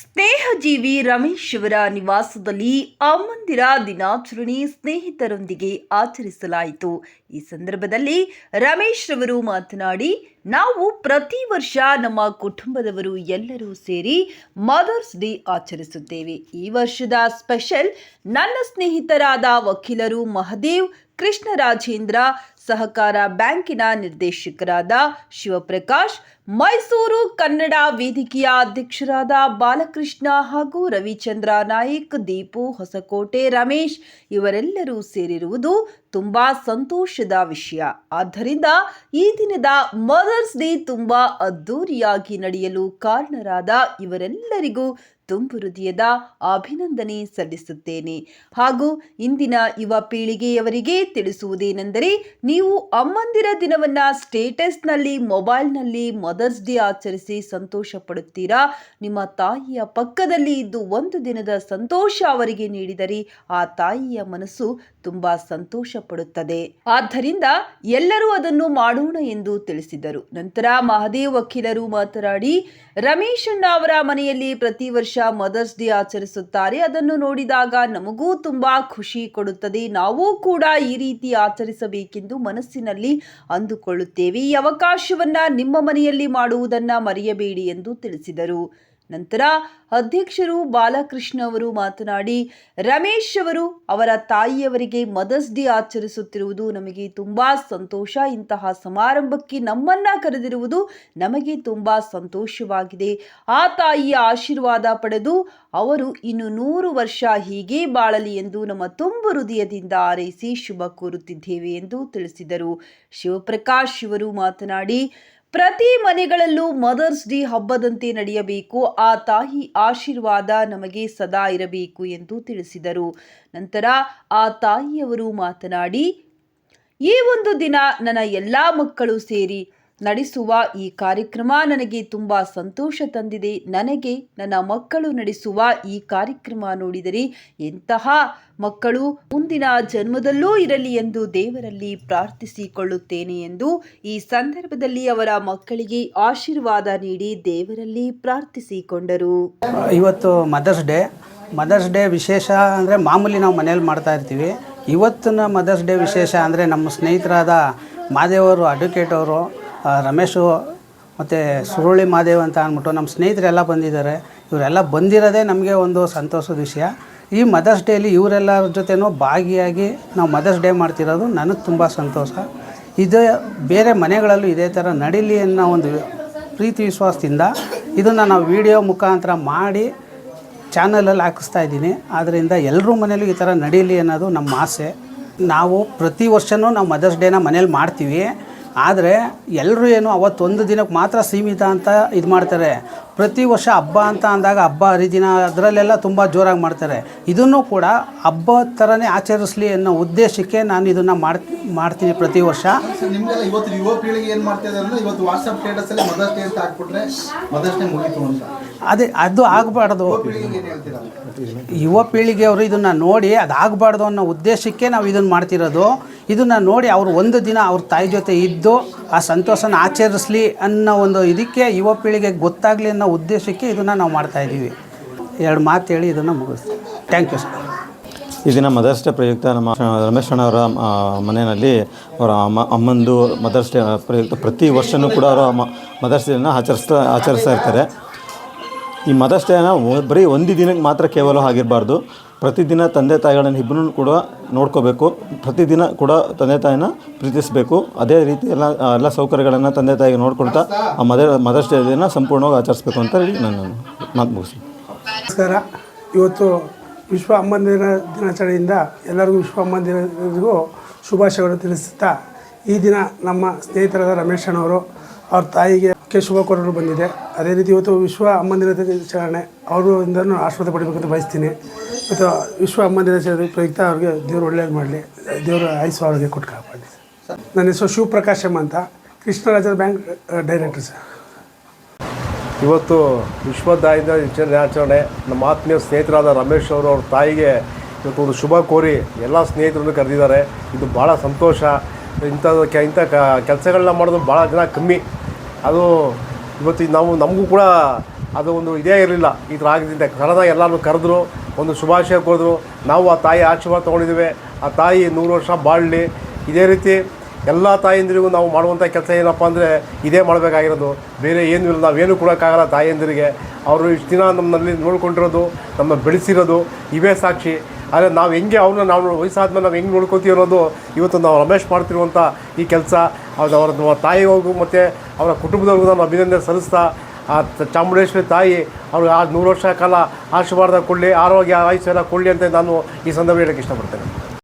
ಸ್ನೇಹಜೀವಿ ರಮೇಶ್ ಅವರ ನಿವಾಸದಲ್ಲಿ ಅಮ್ಮಂದಿರ ದಿನಾಚರಣೆ ಸ್ನೇಹಿತರೊಂದಿಗೆ ಆಚರಿಸಲಾಯಿತು. ಈ ಸಂದರ್ಭದಲ್ಲಿ ರಮೇಶ್ ಅವರು ಮಾತನಾಡಿ ನಾವು ಪ್ರತಿ ವರ್ಷ ನಮ್ಮ ಕುಟುಂಬದವರು ಎಲ್ಲರೂ ಸೇರಿ ಮದರ್ಸ್ ಡೇ ಆಚರಿಸುತ್ತೇವೆ. ಈ ವರ್ಷದ ಸ್ಪೆಷಲ್ ನನ್ನ ಸ್ನೇಹಿತರಾದ ವಕೀಲರು ಮಹದೇವ್ ಕೃಷ್ಣರಾಜೇಂದ್ರ ಸಹಕಾರ ಬ್ಯಾಂಕಿನ ನಿರ್ದೇಶಕರಾದ ಶಿವಪ್ರಕಾಶ್, ಮೈಸೂರು ಕನ್ನಡ ವೇದಿಕೆಯ ಅಧ್ಯಕ್ಷರಾದ ಬಾಲಕೃಷ್ಣ ಹಾಗೂ ರವಿಚಂದ್ರ ನಾಯಕ್, ದೀಪು ಹೊಸಕೋಟೆ ರಮೇಶ್ ಇವರೆಲ್ಲರೂ ಸೇರಿರುವುದು ತುಂಬಾ ಸಂತೋಷದ ವಿಷಯ. ಆದ್ದರಿಂದ ಈ ದಿನದ ಮದರ್ಸ್ ಡೇ ತುಂಬ ಅದ್ಧೂರಿಯಾಗಿ ನಡೆಯಲು ಕಾರಣರಾದ ಇವರೆಲ್ಲರಿಗೂ ತುಂಬು ಹೃದಯದ ಅಭಿನಂದನೆ ಸಲ್ಲಿಸುತ್ತೇನೆ. ಹಾಗೂ ಇಂದಿನ ಯುವ ಪೀಳಿಗೆಯವರಿಗೆ ತಿಳಿಸುವುದೇನೆಂದರೆ, ನೀವು ಅಮ್ಮಂದಿರ ದಿನವನ್ನ ಸ್ಟೇಟಸ್ನಲ್ಲಿ, ಮೊಬೈಲ್ನಲ್ಲಿ, ಮದರ್ಸ್ ಡೇ ಆಚರಿಸಿ ಸಂತೋಷ ಪಡುತ್ತೀರಾ ನಿಮ್ಮ ತಾಯಿಯ ಪಕ್ಕದಲ್ಲಿ ಇದ್ದು ಒಂದು ದಿನದ ಸಂತೋಷ ಅವರಿಗೆ ನೀಡಿದರೆ ಆ ತಾಯಿಯ ಮನಸ್ಸು ತುಂಬಾ ಸಂತೋಷ ಪಡುತ್ತದೆ ಆದ್ದರಿಂದ ಎಲ್ಲರೂ ಅದನ್ನು ಮಾಡೋಣ ಎಂದು ತಿಳಿಸಿದರು. ನಂತರ ಮಹದೇವ್ ವಕೀಲರು ಮಾತನಾಡಿ ರಮೇಶಣ್ಣ ಅವರ ಮನೆಯಲ್ಲಿ ಪ್ರತಿ ವರ್ಷ ಮದರ್ಸ್ ಡೇ ಆಚರಿಸುತ್ತಾರೆ. ಅದನ್ನು ನೋಡಿದಾಗ ನಮಗೂ ತುಂಬ ಖುಷಿ ಕೊಡುತ್ತದೆ. ನಾವು ಕೂಡ ಈ ರೀತಿ ಆಚರಿಸಬೇಕೆಂದು ಮನಸ್ಸಿನಲ್ಲಿ ಅಂದುಕೊಳ್ಳುತ್ತೇವೆ. ಈ ಅವಕಾಶವನ್ನ ನಿಮ್ಮ ಮನೆಯಲ್ಲಿ ಮಾಡುವುದನ್ನ ಮರೆಯಬೇಡಿ ಎಂದು ತಿಳಿಸಿದರು. ನಂತರ ಅಧ್ಯಕ್ಷರು ಬಾಲಕೃಷ್ಣ ಅವರು ಮಾತನಾಡಿ, ರಮೇಶ್ ಅವರು ಅವರ ತಾಯಿಯವರಿಗೆ ಮದರ್ಸ್ ಡೇ ಆಚರಿಸುತ್ತಿರುವುದು ನಮಗೆ ತುಂಬಾ ಸಂತೋಷ. ಇಂತಹ ಸಮಾರಂಭಕ್ಕೆ ನಮ್ಮನ್ನ ಕರೆದಿರುವುದು ನಮಗೆ ತುಂಬಾ ಸಂತೋಷವಾಗಿದೆ. ಆ ತಾಯಿಯ ಆಶೀರ್ವಾದ ಪಡೆದು ಅವರು ಇನ್ನು ನೂರು ವರ್ಷ ಹೀಗೆ ಬಾಳಲಿ ಎಂದು ನಮ್ಮ ತುಂಬು ಹೃದಯದಿಂದ ಹಾರೈಸಿ ಶುಭ ಕೋರುತ್ತಿದ್ದೇವೆ ಎಂದು ತಿಳಿಸಿದರು. ಶಿವಪ್ರಕಾಶ್ ಇವರು ಮಾತನಾಡಿ ಪ್ರತಿ ಮನೆಗಳಲ್ಲೂ ಮದರ್ಸ್ ಡೇ ಹಬ್ಬದಂತೆ ನಡೆಯಬೇಕು. ಆ ತಾಯಿ ಆಶೀರ್ವಾದ ನಮಗೆ ಸದಾ ಇರಬೇಕು ಎಂದು ತಿಳಿಸಿದರು. ನಂತರ ಆ ತಾಯಿಯವರು ಮಾತನಾಡಿ, ಈ ಒಂದು ದಿನ ನನ್ನ ಎಲ್ಲ ಮಕ್ಕಳು ಸೇರಿ ನಡೆಸುವ ಈ ಕಾರ್ಯಕ್ರಮ ನನಗೆ ತುಂಬ ಸಂತೋಷ ತಂದಿದೆ. ನನಗೆ ನನ್ನ ಮಕ್ಕಳು ನಡೆಸುವ ಈ ಕಾರ್ಯಕ್ರಮ ನೋಡಿದರೆ ಎಂತಹ ಮಕ್ಕಳು ಮುಂದಿನ ಜನ್ಮದಲ್ಲೂ ಇರಲಿ ಎಂದು ದೇವರಲ್ಲಿ ಪ್ರಾರ್ಥಿಸಿಕೊಳ್ಳುತ್ತೇನೆ ಎಂದು ಈ ಸಂದರ್ಭದಲ್ಲಿ ಅವರ ಮಕ್ಕಳಿಗೆ ಆಶೀರ್ವಾದ ನೀಡಿ ದೇವರಲ್ಲಿ ಪ್ರಾರ್ಥಿಸಿಕೊಂಡರು. ಇವತ್ತು ಮದರ್ಸ್ ಡೇ. ಮದರ್ಸ್ ಡೇ ವಿಶೇಷ ಅಂದರೆ ಮಾಮೂಲಿ ನಾವು ಮನೇಲಿ ಮಾಡ್ತಾ ಇರ್ತೀವಿ. ಇವತ್ತಿನ ಮದರ್ಸ್ ಡೇ ವಿಶೇಷ ಅಂದರೆ ನಮ್ಮ ಸ್ನೇಹಿತರಾದ ಮಾದೇವರು, ಅಡ್ವೊಕೇಟ್ ಅವರು ರಮೇಶು ಮತ್ತು ಸುರುಳಿ ಮಾದೇವ್ ಅಂತ ಅಂದ್ಬಿಟ್ಟು ನಮ್ಮ ಸ್ನೇಹಿತರೆಲ್ಲ ಬಂದಿದ್ದಾರೆ. ಇವರೆಲ್ಲ ಬಂದಿರೋದೇ ನಮಗೆ ಒಂದು ಸಂತೋಷದ ವಿಷಯ. ಈ ಮದರ್ಸ್ ಡೇಲಿ ಇವರೆಲ್ಲರ ಜೊತೆನೂ ಭಾಗಿಯಾಗಿ ನಾವು ಮದರ್ಸ್ ಡೇ ಮಾಡ್ತಿರೋದು ನನಗೆ ತುಂಬ ಸಂತೋಷ. ಇದೇ ಬೇರೆ ಮನೆಗಳಲ್ಲೂ ಇದೇ ಥರ ನಡೀಲಿ ಅನ್ನೋ ಒಂದು ಪ್ರೀತಿ ವಿಶ್ವಾಸದಿಂದ ಇದನ್ನು ನಾವು ವಿಡಿಯೋ ಮುಖಾಂತರ ಮಾಡಿ ಚಾನಲಲ್ಲಿ ಹಾಕಿಸ್ತಾ ಇದ್ದೀನಿ. ಆದ್ದರಿಂದ ಎಲ್ಲರೂ ಮನೇಲೂ ಈ ಥರ ನಡೀಲಿ ಅನ್ನೋದು ನಮ್ಮ ಆಸೆ. ನಾವು ಪ್ರತಿ ವರ್ಷವೂ ನಾವು ಮದರ್ಸ್ ಡೇನ ಮನೇಲಿ ಮಾಡ್ತೀವಿ. ಆದರೆ ಎಲ್ಲರೂ ಏನು ಅವತ್ತೊಂದು ದಿನಕ್ಕೆ ಮಾತ್ರ ಸೀಮಿತ ಅಂತ ಇದು ಮಾಡ್ತಾರೆ. ಪ್ರತಿ ವರ್ಷ ಹಬ್ಬ ಅಂತ ಅಂದಾಗ ಹಬ್ಬ ಹರಿದಿನ ಅದರಲ್ಲೆಲ್ಲ ತುಂಬ ಜೋರಾಗಿ ಮಾಡ್ತಾರೆ. ಇದನ್ನು ಕೂಡ ಹಬ್ಬ ಥರನೇ ಆಚರಿಸಲಿ ಅನ್ನೋ ಉದ್ದೇಶಕ್ಕೆ ನಾನು ಇದನ್ನು ಮಾಡ್ ಮಾಡ್ತೀನಿ ಪ್ರತಿ ವರ್ಷ. ನಿಮ್ಗೆಲ್ಲ ಇವತ್ತು ಯುವ ಪೀಳಿಗೆ ಏನು ಅಂದ್ರೆ ಇವತ್ತು ವಾಟ್ಸಪ್ ಸ್ಟೇಟಸ್ ಅಲ್ಲಿ ಮದರ್ಸ್ ಡೇ ಅಂತ ಹಾಕ್ಬಿಟ್ರೆ ಮದರ್ಸ್ ಡೇ ಮುಗೀತು ಅಂತ. ಅದೇ ಅದು ಆಗಬಾರ್ದು. ಯುವ ಪೀಳಿಗೆಯವರು ಇದನ್ನು ನೋಡಿ ಅದಾಗಬಾರ್ದು ಅನ್ನೋ ಉದ್ದೇಶಕ್ಕೆ ನಾವು ಇದನ್ನು ಮಾಡ್ತಿರೋದು. ಇದನ್ನು ನೋಡಿ ಅವರು ಒಂದು ದಿನ ಅವ್ರ ತಾಯಿ ಜೊತೆ ಇದ್ದು ಆ ಸಂತೋಷನ ಆಚರಿಸಲಿ ಅನ್ನೋ ಒಂದು ಇದಕ್ಕೆ ಯುವ ಪೀಳಿಗೆಗೆ ಗೊತ್ತಾಗಲಿ ಅನ್ನೋ ಉದ್ದೇಶಕ್ಕೆ ಇದನ್ನು ನಾವು ಮಾಡ್ತಾ ಇದ್ದೀವಿ. ಎರಡು ಮಾತು ಹೇಳಿ ಇದನ್ನು ಮುಗಿಸ್ತೀವಿ ಥ್ಯಾಂಕ್ ಯು ಸರ್ ಈ ದಿನ ಮದರ್ಸ್ ಡೇ ಪ್ರಯುಕ್ತ ನಮ್ಮ ರಮೇಶ್ ಅವರ ಮನೆಯಲ್ಲಿ ಅವರ ಅಮ್ಮ, ಅಮ್ಮಂದು ಮದರ್ಸ್ ಡೇ ಪ್ರಯುಕ್ತ ಪ್ರತಿ ವರ್ಷವೂ ಕೂಡ ಅವರು ಮದರ್ಸ್ ಡೇನ ಆಚರಿಸ್ತಾ ಆಚರಿಸ್ತಾ ಇರ್ತಾರೆ. ಈ ಮದರ್ಸ್ ಡೇನ ಒ- ಬರೀ ಒಂದು ದಿನಕ್ಕೆ ಮಾತ್ರ ಕೇವಲ ಆಗಿರಬಾರ್ದು. ಪ್ರತಿದಿನ ತಂದೆ ತಾಯಿಗಳನ್ನು ಇಬ್ಬರೂ ಕೂಡ ನೋಡ್ಕೋಬೇಕು. ಪ್ರತಿದಿನ ಕೂಡ ತಂದೆ ತಾಯಿನ ಪ್ರೀತಿಸಬೇಕು. ಅದೇ ರೀತಿ ಎಲ್ಲ ಎಲ್ಲ ಸೌಕರ್ಯಗಳನ್ನು ತಂದೆ ತಾಯಿಗೆ ನೋಡ್ಕೊಳ್ತಾ ಆ ಮದ ಮದರ್ಸ್ ಡೇನ ಸಂಪೂರ್ಣವಾಗಿ ಆಚರಿಸ್ಬೇಕು ಅಂತ ಹೇಳಿ ನಾನು ಮಾತು ಮುಗಿಸಿ ನಮಸ್ಕಾರ. ಇವತ್ತು ವಿಶ್ವ ಅಮ್ಮನ ದಿನ ದಿನಾಚರಣೆಯಿಂದ ಎಲ್ಲರಿಗೂ ವಿಶ್ವ ಅಮ್ಮನ ದಿನಗೂ ಶುಭಾಶಯಗಳನ್ನು ತಿಳಿಸುತ್ತಾ ಈ ದಿನ ನಮ್ಮ ಸ್ನೇಹಿತರಾದ ರಮೇಶ್ ಅಣ್ಣವರು ಅವ್ರ ತಾಯಿಗೆ ಶುಭ ಕೋರಲು ಬಂದಿದೆ. ಅದೇ ರೀತಿ ಇವತ್ತು ವಿಶ್ವ ಅಮ್ಮಂದಿರ ದಿನಾಚರಣೆ. ಅವರಿಂದನೂ ಆಶೀರ್ವಾದ ಪಡಿಬೇಕಂತ ಬಯಸ್ತೀನಿ. ಇವತ್ತು ವಿಶ್ವ ಅಮ್ಮಂದಿರ ದಿನಾಚರಣೆ ಪ್ರಯುಕ್ತ ಅವ್ರಿಗೆ ದೇವರು ಒಳ್ಳೇದು ಮಾಡಲಿ. ದೇವರು ಆಯುಸ್ ಅವ್ರಿಗೆ ಕೊಟ್ಟು ಕಾಪಾಡಿ ನನ್ನ ಹೆಸರು ಶಿವಪ್ರಕಾಶ್ ಅಂತ. Krishnaraja bank director sir. ಇವತ್ತು ವಿಶ್ವದಾಯದ ದಿನಾಚರಣೆ. ನಮ್ಮ ಆತ್ಮೀಯ ಸ್ನೇಹಿತರಾದ ರಮೇಶ್ ಅವರು, ಅವ್ರ ತಾಯಿಗೆ ಇವತ್ತು ಒಂದು ಶುಭ ಕೋರಿ ಎಲ್ಲ ಸ್ನೇಹಿತರನ್ನು ಕರೆದಿದ್ದಾರೆ. ಇದು ಭಾಳ ಸಂತೋಷ. ಇಂಥ ಕ, ಇಂಥ ಕೆಲಸಗಳನ್ನ ಮಾಡೋದು ಭಾಳ ಜನ ಕಮ್ಮಿ. ಅದು ಇವತ್ತು ನಾವು ನಮಗೂ ಕೂಡ ಅದು ಒಂದು ಇದೇ ಇರಲಿಲ್ಲ. ಈ ಥರ ಆಗಿದ್ದಿಂದ ಕರೆದ ಎಲ್ಲರೂ ಕರೆದ್ರು, ಒಂದು ಶುಭಾಶಯ ಕೋರಿದ್ರು. ನಾವು ಆ ತಾಯಿ ಆಶೀರ್ವಾದ ತೊಗೊಂಡಿದ್ದೇವೆ. ಆ ತಾಯಿ ನೂರು ವರ್ಷ ಬಾಳಲಿ. ಇದೇ ರೀತಿ ಎಲ್ಲ ತಾಯಂದಿರಿಗೂ ನಾವು ಮಾಡುವಂಥ ಕೆಲಸ ಏನಪ್ಪ ಅಂದರೆ ಇದೇ ಮಾಡಬೇಕಾಗಿರೋದು. ಬೇರೆ ಏನೂ ಇಲ್ಲ. ನಾವೇನು ಕೊಡೋಕ್ಕಾಗಲ್ಲ ತಾಯಂದಿರಿಗೆ. ಅವರು ಇಷ್ಟು ದಿನ ನಮ್ಮಲ್ಲಿ ನೋಡ್ಕೊಂಡಿರೋದು, ನಮ್ಮ ಬೆಳೆಸಿರೋದು. ಇವೇ ಸಾಕ್ಷಿ. ಆದರೆ ನಾವು ಹೆಂಗೆ ಅವ್ರನ್ನ ನಾವು ವಯಸ್ಸಾದ್ಮೇಲೆ ನಾವು ಹೆಂಗೆ ನೋಡ್ಕೋತೀವಿ ಅನ್ನೋದು ಇವತ್ತು ನಾವು ರಮೇಶ್ ಮಾಡ್ತಿರುವಂಥ ಈ ಕೆಲಸ. ಅದು ಅವ್ರ ತಾಯಿಗೂ ಮತ್ತು ಅವರ ಕುಟುಂಬದವ್ರಿಗೂ ನಾನು ಅಭಿನಂದನೆ ಸಲ್ಲಿಸ್ತಾ, ಆ ಚಾಮುಂಡೇಶ್ವರಿ ತಾಯಿ ಅವ್ರಿಗೆ ಆ ನೂರು ವರ್ಷ ಕಾಲ ಆಶೀರ್ವಾದ ಕೊಡಲಿ, ಆರೋಗ್ಯ, ಆಯುಷ್ಯ ಎಲ್ಲ ಕೊಡಲಿ ಅಂತ ನಾನು ಈ ಸಂದರ್ಭ ಹೇಳೋಕ್ಕೆ ಇಷ್ಟಪಡ್ತೇನೆ.